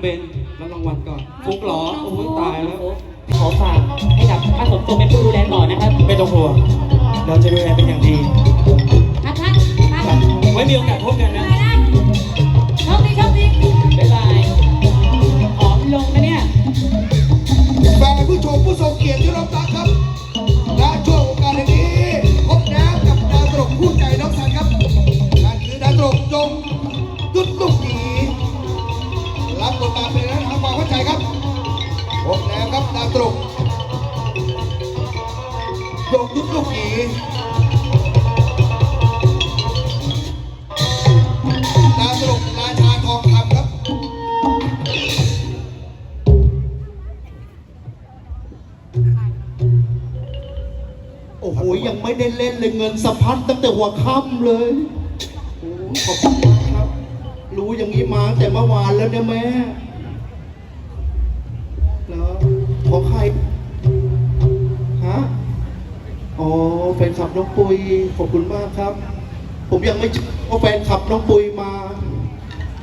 เบนรับรางวัลก่อนฟุกเหรอโอ้ยตายแล้วขอฝากให้กับป้าสมทรงเป็นผู้ดูแลต่อนะครับไม่ต้องห่วงเราจะดูแลเป็นอย่างดีพักพักพักไว้มีโอกาสพบกันนะมานะโชคดีโชคดีบ๊ายบายหอมลงนะเนี่ยแฟนผู้ชมผู้ทรงเกียรติที่รับรักครับ เล่นเลยเงินสะพัดตั้งแต่หัวค่ำเลยโอ้ขอบคุณมากครับ รู้อย่างนี้มาตั้งแต่เมื่อวานแล้วเนี่ยแม่แล้วขอใครฮะอ๋อแฟนคลับน้องปุยขอบคุณมากครับ ผมยังไม่เชื่อว่าแฟนคลับน้องปุยมา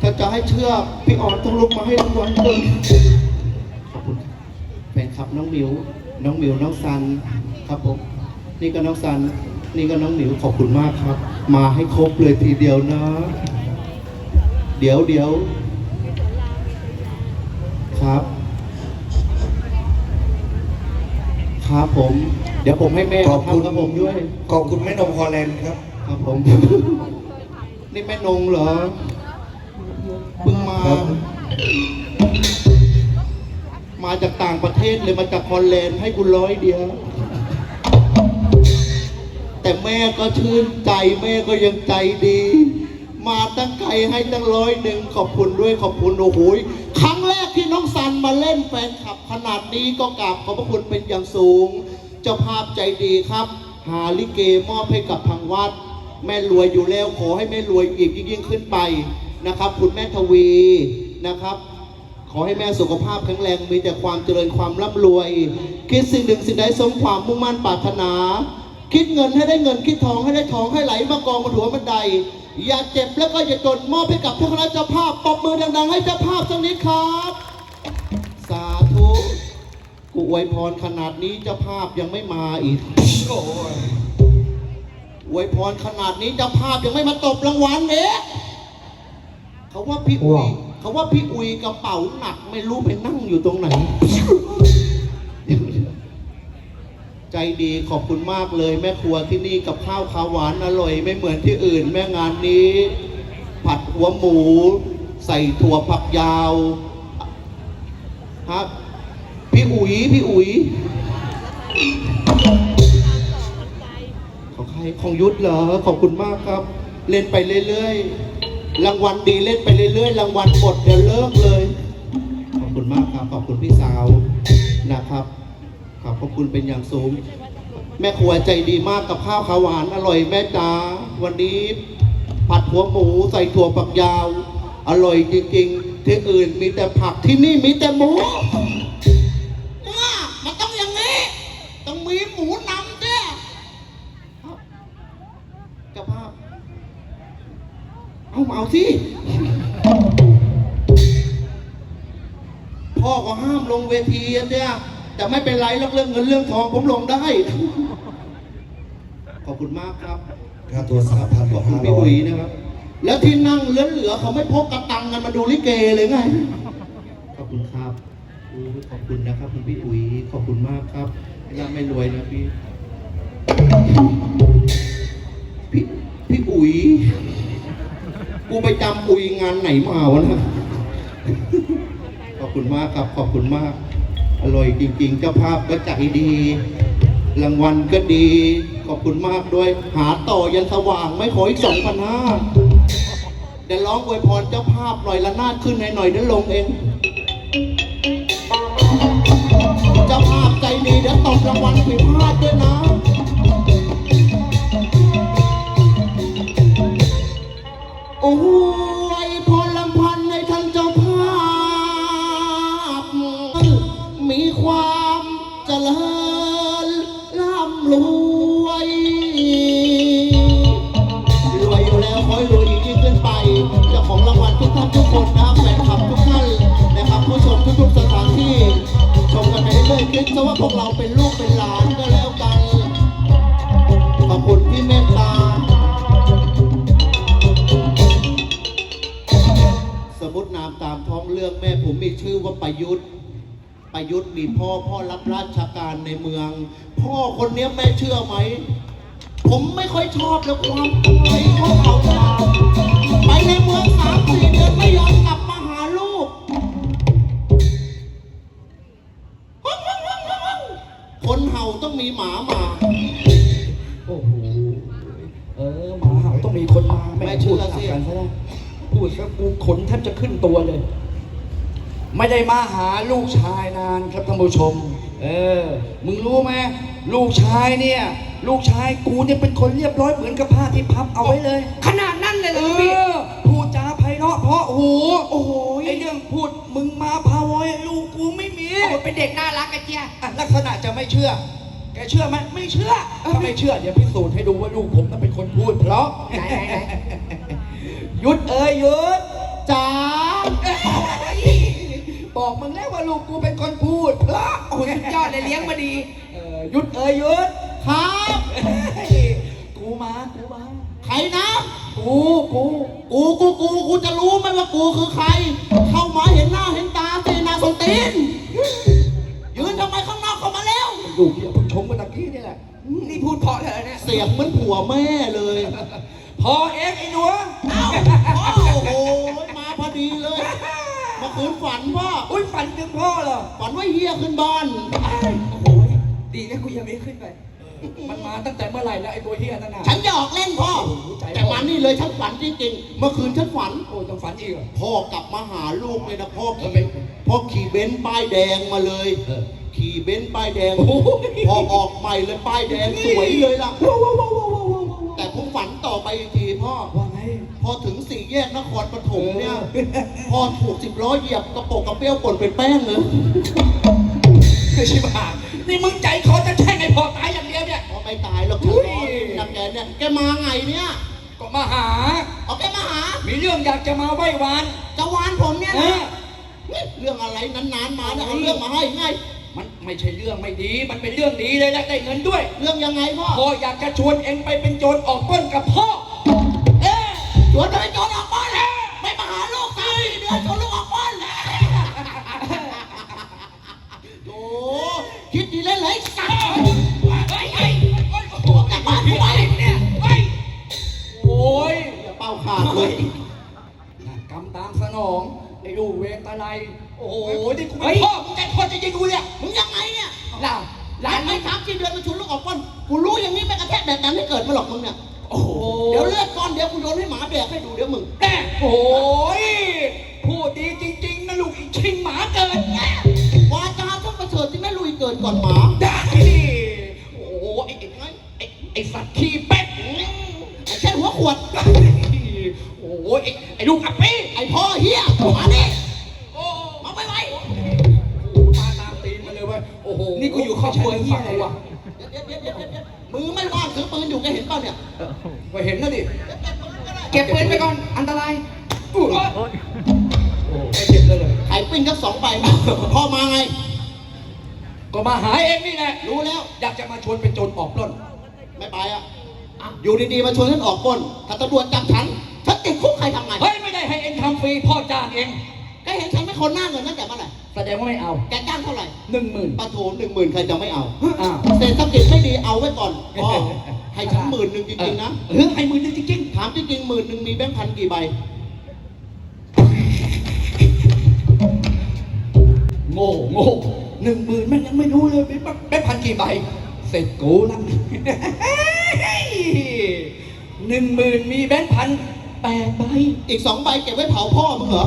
ถ้าจะให้เชื่อพี่ออนต้องลุกมาให้รางวัลเลยขอบคุณครับแฟนคลับน้องมิวน้องมิวน้องซันครับผม นี่ก็น้องซัน นี่ก็น้องหมิวขอบคุณมากครับ มาให้ครบเลยทีเดียวนะ เดี๋ยวเดี๋ยวครับ ครับผม เดี๋ยวผมให้แม่ขอบคุณ ทำกับผมด้วย ขอบคุณแม่นมฮอลแลนด์ครับ ครับผม นี่แม่นงเหรอเพิ่งมา ครับ มาจากต่างประเทศเลยมาจากฮอลแลนด์ให้กูร้อยเดียว แต่แม่ก็ชื่นใจแม่ก็ยังใจดี มาตั้งไกลให้ตั้งร้อยหนึ่งขอบคุณด้วยขอบคุณโอ้โหครั้งแรกที่น้องซันมาเล่นแฟนคลับ ขนาดนี้ก็กราบขอบพระคุณเป็นอย่างสูง เจ้าภาพใจดีครับ หาลิเกมอบให้กับทางวัด แม่รวยอยู่แล้วขอให้แม่รวยอีกยิ่งขึ้นไปนะครับ คุณแม่ทวีนะครับขอให้แม่สุขภาพแข็งแรงมีแต่ความเจริญความร่ำรวย คิดสิ่งหนึ่งสิ่งใดสมความมุ่งมั่นปรารถนา คิดเงินให้ได้เงินคิดทองให้ได้ทองให้ไหลมากองบนหัวบันได อย่าเจ็บแล้วก็อย่าจนมอบให้กับท่านคณะเจ้าภาพปรบมือดัง ๆ ให้เจ้าภาพสักนิดครับ สาธุกูอวยพรขนาดนี้เจ้าภาพยังไม่มาอีกโอ้ยอวยพรขนาดนี้เจ้าภาพยังไม่มาตบรางวัลเนี่ยเขาว่าพี่อุยเขาว่าพี่อุยกระเป๋าหนักไม่รู้ไปนั่งอยู่ตรงไหน ใจดีขอบคุณมากเลย แม่ครัวที่นี่กับข้าวขาวหวานอร่อย ไม่เหมือนที่อื่น แม่งานนี้ ผัดหัวหมู ใส่ถั่วผักยาวครับพี่อุ๋ยพี่อุ๋ยของใครของยุทธเหรอขอบคุณมากครับ เล่นไปเรื่อยๆรางวัลดีเล่นไปเรื่อยๆรางวัลหมดเดี๋ยวเลิกเลย ขอบคุณมากครับ ขอบคุณพี่สาวนะครับ ขอบพระคุณเป็นอย่างสูง แม่ครัวใจดีมากกับข้าวขาวหวานอร่อยแม่จ๋าวันนี้ผัดหัวหมูใส่ถั่วฝักยาว อร่อยจริงๆ ที่อื่นมีแต่ผักที่นี่มีแต่หมูมามันต้องอย่างนี้ ต้องมีหมูนำเนี่ยเจ้าภาพ เอามาเอาสิพ่อก็ห้ามลงเวทีอะเนี่ย แต่ไม่เป็นไรเรื่องเรื่องเงินเรื่องทองผมลงได้ ขอบคุณมากครับค่าตัวสามพันขอบคุณพี่อุ๋ยนะครับ แล้วที่นั่งเหลือเหลือเขาไม่พกกระตังกันมาดูลิเกเลยไง ขอบคุณครับขอบคุณนะครับคุณพี่อุ๋ยขอบคุณมากครับยังไม่รวยนะพี่ พี่พี่อุ๋ยกูไปจำอุ๋ยงานไหนมาวะนะขอบคุณมากครับ ขอบคุณมาก อร่อยจริงๆ เจ้าภาพก็ใจดี รางวัลก็ดี ขอบคุณมากด้วย หาต่อยันสว่างไม่ขออีกสองพันห้าเดี๋ยวร้องอวยพรเจ้าภาพหน่อยละนาดขึ้นหน่อยหน่อยเดี๋ยวลงเอง เจ้าภาพใจดีเดี๋ยวตบรางวัลผิดพลาดด้วยนะ โอ้ ซะว่าพวกเราเป็นลูกเป็นหลานก็แล้วกัน ขอบคุณที่เมตตา สมมตินามตามท้องเรื่องแม่ผมมีชื่อว่าประยุทธ์ ประยุทธ์มีพ่อพ่อรับราชการในเมือง พ่อคนเนี้ยแม่เชื่อไหม ผมไม่ค่อยชอบแล้วความไอ้พวกเขาไปในเมืองสามสี่เดือนไม่ยอม ขนแทบจะขึ้นตัวเลย ไม่ได้มาหาลูกชายนานครับท่านผู้ชม เออ มึงรู้ไหมลูกชายเนี่ย ลูกชายกูเนี่ยเป็นคนเรียบร้อยเหมือนกับผ้าที่พับเอาไว้เลย ขนาดนั้นเลยเหรเออพี่ อพูดจาไพเราะเพราะหูโอ้โหไอเรื่องพูดมึงมาพาวอยลูกกูไม่มี โอ้เป็นเด็กน่ารักกันเจีย อะลักษณะจะไม่เชื่อ แกเชื่อไหมไม่เชื่อถ้าไม่เชื่อเดี๋ยวพิสูจน์ให้ดูว่าลูกผมนั้นเป็นคนพูดเพราะ ไหนไหนไหนหยุดเอ้ยหยุด จ๋าบอกมึงแล้วว่าลูกกูเป็นคนพูดเพราะโอ้ยสุดยอดเลยเลี้ยงมาดีเออหยุดเอ้ยหยุดครับเฮ้ยกูมากูมาใครนะกูกูกูกูกูกูจะรู้ไหมว่ากูคือใคร เข้ามาเห็นหน้าเห็นตาตีนาสนตีนยืนทำไมข้างนอกเข้ามาแล้วลูกเดี๋ยวเพิ่งชมเมื่อตะกี้นี่แหละนี่พูดเพราะเธอเนี่ยเสียงเหมือนผัวแม่เลย พอเองไอ้หนูเอ้าโอ้โหมาพอ ดีเลยเมาคืนฝันว่าอุ้ยฝันถึงพ่อเหรอ ฝันว่าเฮียขึ้นบ้านโอ้โหดีนะกูยังไม่ขึ้นไป มันมาตั้งแต่เมื่อไหร่แล้วไอ้ตัวเฮียนั่นน่ะฉันหยอกเล่นพ่อโอ้โหใจพ่อแต่วันนี้เลยฉันฝันจริงๆ เมื่อคืนฉันฝัน โอ้ยต้องฝันอีกเหรอ พ่อกลับมาหาลูกเลยนะพ่อเอขี่อเป็นพ่อขี่เบนซ์ป้ายแดงมาเลยเออขี่เบนซ์ป้ายแดงโอ้โหพอออกใหม่เลยป้ายแดงสวยเลยล่ะ แต่ผมฝันต่อไปอีกทีพ่อ ว่าไง พอถึงสี่แยกนครปฐมเนี่ยเออพ่อถูกสิบล้อเหยียบกระโปรงกระเปี้ยวป่นเป็นแป้งเลยคือชิบหายนี่มึงใจคอจะแช่งไอ้พ่อตายอย่างเดียวเนี่ย พอไม่ตายหรอกฉันอุ้ยล้อเล่นนะแกเนี่ยแกมาไงเนี่ยก็มาหา เอาแกมาหา มีเรื่องอยากจะมาไหว้วาน จะวานผมเนี่ยเอนะอ นี่เรื่องอะไรนานๆมาเนี่ยเอาเรื่องมาให้ไง มันไม่ใช่เรื่องไม่ดี มันเป็นเรื่องดีเลยและได้เงินด้วย เรื่องยังไงพ่อ พ่ออยากจะชวนเองไปเป็นโจรออกปล้นกับพ่อเอ๊ะชวนไปโจรออกบ้านเลยไม่มาหาลูกสามสี่เดือนชวนลูกออกบ้านเลยโอ้คิดดีเล่นเลยสัตว์เฮ้ยเฮ้ยเฮ้ยโอ้โหแต่บ้านที่ไหนเนี่ยเฮ้ยโอ้ยอย่าเป้าขาดเลยกำตามสนองไอ้ลูกเวรตะไลโอ้โหนี่กูเป็นพ่อมึงใจพ่อจะยิงกูเนี่ยมึงยังไงเนี่ยหลานหลานไม่สามสี่เดือนมาชวนลูกออกบ้านกูรู้อย่างนี้ไม่กระแทกแบบนั้นไม่เกิดมาหรอกมึงเนี่ย โอ้โหเดี๋ยวเลือดก้อนเดี๋ยวกูโยนให้หมาแดกให้ดูเดี๋ยวมึงแน่โอ้ยพูดดีจริง ๆนะลูกอีชิงหมาเกินแน่วาจาต้องประเสริฐที่แม่ลุยเกินก่อนหมาได้โอ้โหไอ้ไอ้ไอ้ไอ้สัตว์ขี้เป็ดไอ้แค่หัวขวดโอ้โหไอ้ไอ้ลูกอับปี้ไอ้พ่อเฮียมาดิโอ้มาไปไว้มาตามตีนมาเลยเว้ยโอ้โหนี่กูอยู่ครอบครัวเฮียอะไรวะ มือไม่ว่างถือปืนอยู่แกเห็นเปล่าเนี่ยก็เห็นแล้วดิเก็บปืนไปก่อน อันตรายโอ้โหไม่เจ็บเลยเลยไข่ปิ้งทั้งสองใบมาพ่อมาไง ก็มาหาเองนี่แหละรู้แล้ว อยากจะมาชวนเป็นโจรออกปล้น ไม่ไปอะอะ อยู่ดีๆมาชวนฉันออกปล้น ถ้าตำรวจจับฉันฉันติดคุกใครทำไง เฮ้ย ไม่ได้ให้เองทำฟรีพ่อจ้างเองแกเห็นฉันไม่คนหน้าเงินตั้งแต่เมื่อไหร่ แสดงว่าไม่เอาแกจ้างเท่าไหร่หนึ่งหมื่นปะโถหนึ่งหมื่นใครจะไม่เอาอ้าวเศรษฐกิจไม่ดีเอาไว้ก่อนพ่อให้ฉันหมื่นหนึ่งจริงๆนะเออให้หมื่นหนึ่งจริงๆถามจริงๆหมื่นหนึ่งมีแบงค์พันกี่ใบโง่โง่หนึ่งหมื่นแม่งยังไม่รู้เลยแบงค์พันกี่ใบเสร็จกูละหนึ่งหมื่นมีแบงค์พันแปดใบอีกสองใบเก็บไว้เผาพ่อมึงเหรอ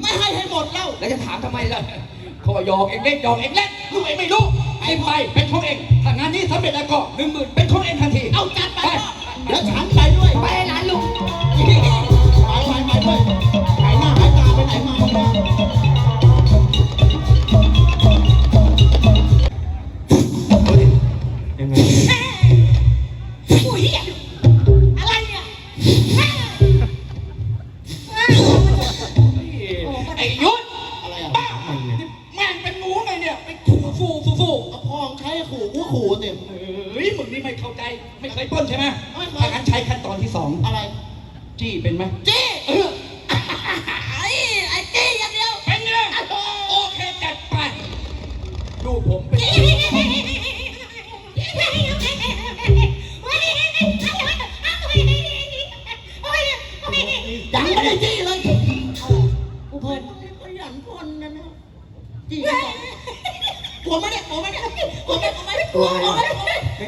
ไม่ให้ให้หมดแล้วแล้วจะถามทำไมล่ะเขาว่าหยอกเองเล่นหยอกเองเล่นลูกเองไม่รู้ไอ้ไปเป็นของเองถ้างานนี้สำเร็จแล้วก็หนึ่งหมื่นเป็นของเองทันที เอาจัดไปพ่อเดี๋ยวฉันไปด้วย ไปหลานลุงไปไปไปด้วย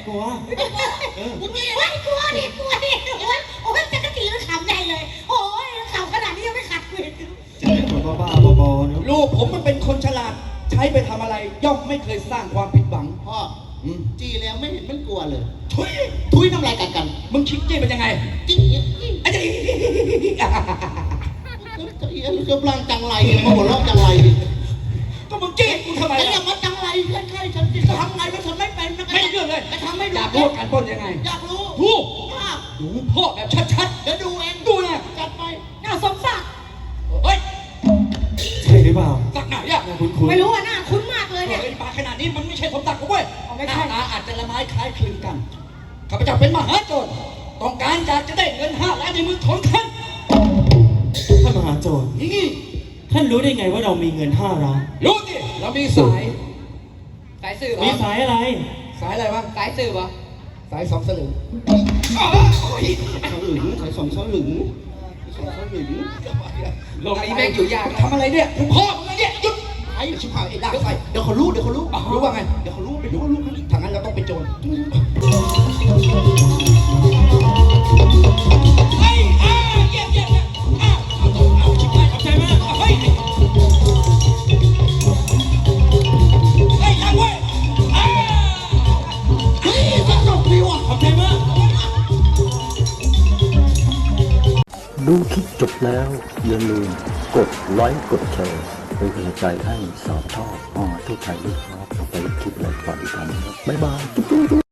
กลัวกูจี้โอ้ยกลัวดิกลัวดิโอ้ยโอ้ยจักรจีมันขำใหญ่เลย โอ้ยขำขนาดนี้ยังไม่ขัดเลยจะเป็นคนบ้าๆบอๆเนอะลูกผมมันเป็นคนฉลาด ใช้ไปทำอะไร ย่อมไม่เคยสร้างความผิดหวังพ่ออืมจี้แล้วไม่เห็นมันกลัวเลย ทุยทุยน้ำลายกัดกันมึงคิดจี้เป็นยังไงจี้จี้อาจจะจี้กำลังจังไรเนี่ยมาหัวเราะจังไรดิก็มึงจี้กูทำไมไอ้ล่ะเนี่ยมันจังไรใกล้ๆฉันจะทำไงมันทำไม่เป็น นะไม่เรื่องเลยจะทำไม่อรู้ยากรู้ว่าการปล้นยังไง อยากรู้รู้มากดูพ่อแบบชัดเดี๋ยวดูเองๆดูนะจัดไปน่าสงสารเฮ้ยใช่หรือเปล่าสักหน่อยอะคุณคุณไม่รู้อะหน้าคุ้นมากเลยเนี่ยเฮ้ยปากขนาดนี้มันไม่ใช่สมศักดิ์กูเว้ยอ๋อไม่หใช่น้าตาอาจจะละไม้คล้ายคลึงกันข้าพเจ้าเป็นมหาโจรต้องการอยากจะได้เงินห้าล้านในมือของท่านท่านมหาโจรนี่ท่านรู้ได้ไงว่าเรามีเงินห้าล้านรู้ดิเรามีสายสายสื่อมีสายอะไร สายอะไรวะ สายสื่อวะสายสองสลึงสลึงใส่สองสลึงสองสลึงลงนี้แม่งอยู่ยากทำอะไรเนี่ยพ่อมึงไงเนี่ยหยุดไอ้ชิบหายไอ้ด่าไฟเดี๋ยวเขารู้เดี๋ยวเขารู้อ้าวรู้ว่าไงเดี๋ยวเขารู้ไปดูลูกทางนั้นเราต้องเป็นโจร ร้อยกดแชร์เป็นกำลังใจให้สอบชอบอ๋อทุกไทยด้วยครอบไปคลิปอะไรก่อนกันครับบ๊ายบาย